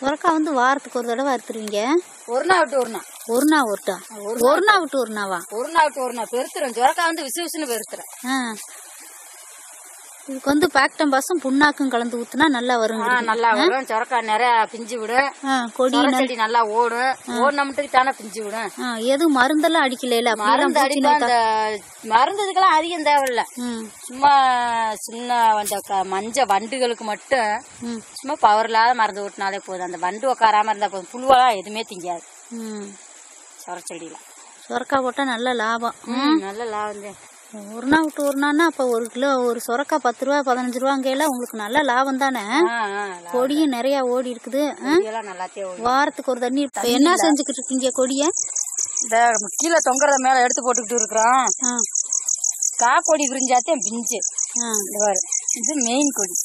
சுரக்காய் வந்து வாரத்துக்கு ஒரு தடவை அறுத்துருவீங்க? ஒரு நாள் விட்டு ஒரு நாள். ஒரு நாள் ஒருட்டா ஒரு நாள். விட்டு ஒரு நாவா? ஒரு நாள் விட்டு ஒரு நாள். பெருத்துறேன். ஜொரக்கா வந்து விசு விசுன்னு பெருத்துறேன். இதுக்கு வந்து பாக்டம் பாசம் புண்ணாக்கும் கலந்து ஊத்துனா நல்லா வரும் நல்லா வரும். ஜொரக்கா நிறைய பிஞ்சு விடும் கொடி செடி நல்லா ஓடும் ஓடின மட்டும் தானே பிஞ்சு விடும். எதுவும் மருந்தெல்லாம் அடிக்கல மருந்து அடிப்பா இந்த மருந்து இதுக்கெல்லாம் அதிகம் தேவையில்ல. சும்மா சின்ன அந்த மஞ்ச வண்டுகளுக்கு மட்டும் சும்மா பவர் இல்லாத மருந்து ஊட்டினாலே போதும். அந்த வண்டு உட்காராம இருந்தா போதும். புழுவெல்லாம் எதுவுமே திங்காது. ம். சொர செடியில. சுரக்காய் போட்டா நல்ல லாபம். நல்ல லாபம் தான். ஒரு நாள் விட்டு ஒரு நாள்னா அப்ப ஒரு கிலோ ஒரு சுரக்காய் பத்து ரூபா பதினஞ்சு ரூபாங்கையில உங்களுக்கு நல்ல லாபம் தானே. கொடியும் நிறைய ஓடி இருக்குது. வாரத்துக்கு ஒரு தண்ணி இப்ப என்ன செஞ்சுக்கிட்டு இருக்கீங்க கொடிய? இந்த கீழே தொங்குறத மேல எடுத்து போட்டுக்கிட்டு இருக்கிறோம். காக்கொடி விரிஞ்சாத்தே பிஞ்சு. இது மெயின் கொடி.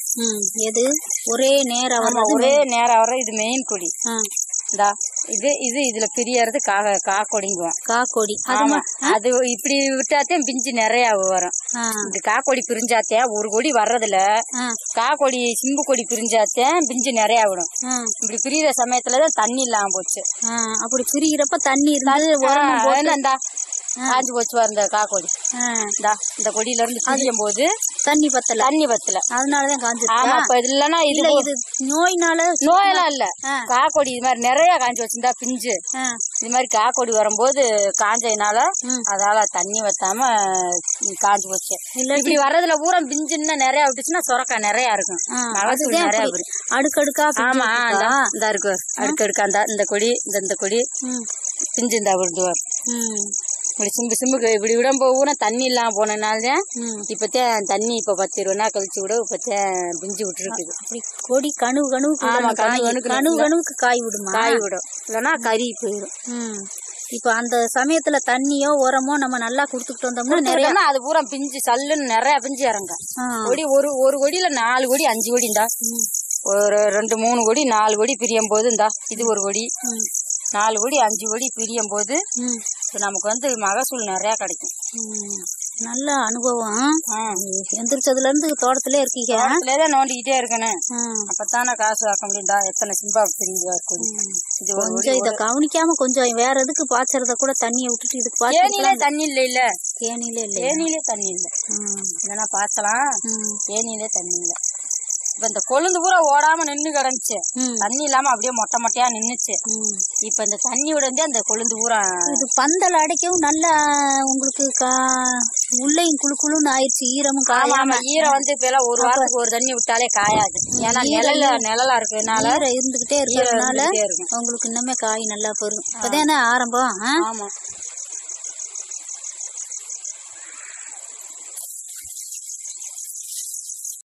எது? ஒரே நேரம் ஒரே நேரம் வர இது மெயின் கொடி. இந்தா. இது இது இதுல பிரியறது கா காக்கொடிங்குவோம் காக்கொடி. ஆமா. ம- அது இப்படி விட்டாத்தே பிஞ்சு நிறைய வரும். இந்த காக்கொடி பிரிஞ்சாத்தே ஒரு கொடி வர்றதுல காக்கொடி சிம்பு கொடி பிரிஞ்சாத்தே பிஞ்சு நிறைய விடும். இப்படி பிரியிற சமயத்துலதான் தண்ணி இல்லாம போச்சு. அப்படி பிரிகிறப்ப தண்ணி இருந்து உரமும் ஆ, போட்டு என்ன இந்தா காஞ்சு போச்சு பாரு இந்த காக்கொடி. இந்த கொடியில இருந்து பிரியும் போது தண்ணி பத்தல. தண்ணி பத்தல. அதனாலதான் காஞ்சிருக்கா ஆமா இப்ப இது இல்லன்னா இல்ல இது நோயினால நோயெல்லாம் இல்ல. காக்கொடி இது மாதிரி நிறைய காஞ்சு வச்சிருந்தா பிஞ்சு. இது மாதிரி காக்கொடி வரும்போது காஞ்சதுனால. அதால தண்ணி வத்தாம காஞ்சு போச்சு. இப்படி வர்றதுல பூரா பிஞ்சுன்னா நிறைய விட்டுச்சுன்னா சொரக்காய் நிறைய இருக்கும். மகசூல் நிறைய அடுக்கடுக்கா ஆமா? இந்த இருக்கு. அடுக்கு அடுக்கா இந்த இந்த கொடி இந்த இந்த கொடி பிஞ்சு இந்த. ம், இப்படி சிம்பு சிம்புக்கு இப்படி விடம் பூரா தண்ணி இல்லாம போனனாலதான் ம். இப்பத்தான் தண்ணி இப்ப பத்து இருபது நாள் கழிச்சு விட இப்பத்தான் பிஞ்சு விட்டுருக்குது. அப்படி கொடி கணுவுக்கு ஆமா, விடணும். கணுவு காய். விடுமா? காய் விடும். இல்லைன்னா கறி போயிடும். இப்ப அந்த சமயத்துல தண்ணியோ உரமோ நம்ம நல்லா குடுத்துக்கிட்டு வந்தோம்னா நிறைய அது பூரா பிஞ்சு சல்லுன்னு நிறைய பிஞ்சு இறங்கும். ஆ, கொடி ஒரு ஒரு கொடியில நாலு கொடி அஞ்சு கொடி இந்தா. ஒரு ரெண்டு மூணு கொடி நாலு கொடி பிரியும் போது இந்தா. இது ஒரு கொடி. நாலு கொடி அஞ்சு கொடி பிரியும் போது இப்ப நமக்கு வந்து மகசூல் நிறைய கிடைக்கும். நல்ல அனுபவம். எந்திரிச்சதுல இருந்து தோட்டத்திலே இருக்கீங்க. தோட்டத்திலேதான் நோண்டிக்கிட்டே இருக்கணும். அப்பத்தானே காசு ஆக்க முடியும் இந்தா எத்தனை சிம்பா பிரிஞ்சு கொடி இது கொஞ்சம் இத கவனிக்காம கொஞ்சம் வேற எதுக்கு பாய்ச்சறத கூட தண்ணியை விட்டுட்டு இதுக்கு தேனியிலே பாய்ச்சலாம் தண்ணி இல்ல இல்ல. கேணிலே இல்ல தேனியிலே தண்ணி இல்ல. இல்லைன்னா பாய்ச்சலாம். ம், தேனியிலே தண்ணி இல்ல. இப்ப இந்த கொழுந்து பூரா ஓடாம நின்னு கிடந்துச்சு. தண்ணி இல்லாம அப்படியே மொட்டை மொட்டையா நின்னுச்சு. இப்ப இந்த தண்ணி உடஞ்சே அந்த கொழுந்து பூரா இது பந்தல் அடைக்கவும் நல்லா உங்களுக்கு உள்ளேயும் குளு குளுன்னு ஆயிடுச்சு ஈரமும் காயாம. ஈரம் வந்து இப்ப எல்லாம் ஒரு வாரத்துக்கு ஒரு தண்ணி விட்டாலே காயாது. ஏன்னா நிழல நிழலா இருக்கறதுனால ஈரம் இருந்துகிட்டே இருக்கிறதுனால உங்களுக்கு இன்னுமே காய் நல்லா பெறும் இப்பதானே ஆரம்பம்? ஆமா.